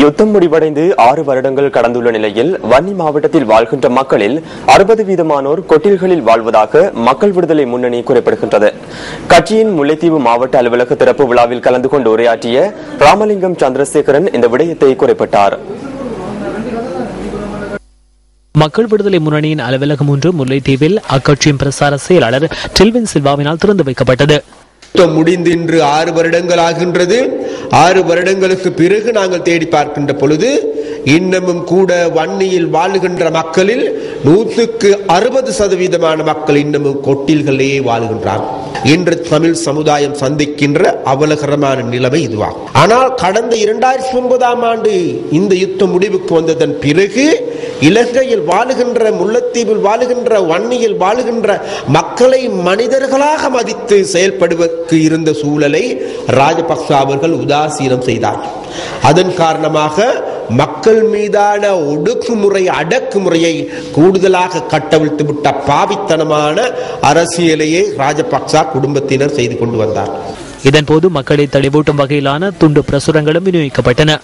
யுத்தம் முடிவடைந்து ஆறு வருடங்கள் கடந்துள்ள நிலையில் வன்னி மாவட்டத்தில் வாழ்கின்ற மக்களில் அறுபது வீதமானோர் கொட்டில்களில் வாழ்வதாக மக்கள் விடுதலை முன்னணி குறிப்பிடுகின்றது. கட்சியின் முல்லைத்தீவு மாவட்ட அலுவலக திறப்பு விழாவில் கலந்து கொண்டு உரையாற்றிய ராமலிங்கம் சந்திரசேகரன் இந்த விடயத்தை குறிப்பிட்டார். மக்கள் விடுதலை முன்னணியின் அலுவலகம் ஒன்று முல்லைத்தீவில் அக்கட்சியின் பிரசார செயலாளர் டெல்வின் சில்வாவினால் திறந்து வைக்கப்பட்டது. முடிந்து இன்று ஆறு வருடங்கள் ஆகின்றது. ஆறு வருடங்களுக்கு பிறகு நாங்கள் தேடி பார்க்கின்ற பொழுது இன்னமும் கூட வன்னியில் வாழுகின்ற மக்களில் நூற்றுக்கு அறுபது சதவீதமான மக்கள் இன்னமும் கொட்டில்களே வாழுகின்றார். இன்று தமிழ் சமுதாயம் சந்திக்கின்ற அவலகரமான நிலைமை இதுவாகும். ஆனால் கடந்த இரண்டாயிரத்தி ஒன்பதாம் ஆண்டு இந்த யுத்தம் முடிவுக்கு வந்ததன் பிறகு இலங்கையில் வாழுகின்ற முல்லைத்தீவில் வாழுகின்ற வன்னியில் வாழுகின்ற மக்களை மனிதர்களாக மதித்து செயல்படுவதற்கு இருந்த சூழலை ராஜபக்ச அவர்கள் உதாசீனம் செய்தார். அதன் காரணமாக மக்கள் மீதான ஒடுக்குமுறை அடக்குமுறையை கூடுதலாக கட்டவிழ்த்து விட்ட பாவித்தனமான அரசியலையே ராஜபக்சா குடும்பத்தினர் செய்து கொண்டு வந்தார். இதன்போது மக்களை தெளிவூட்டும் வகையிலான துண்டு பிரசுரங்களும் விநியோகிக்கப்பட்டன.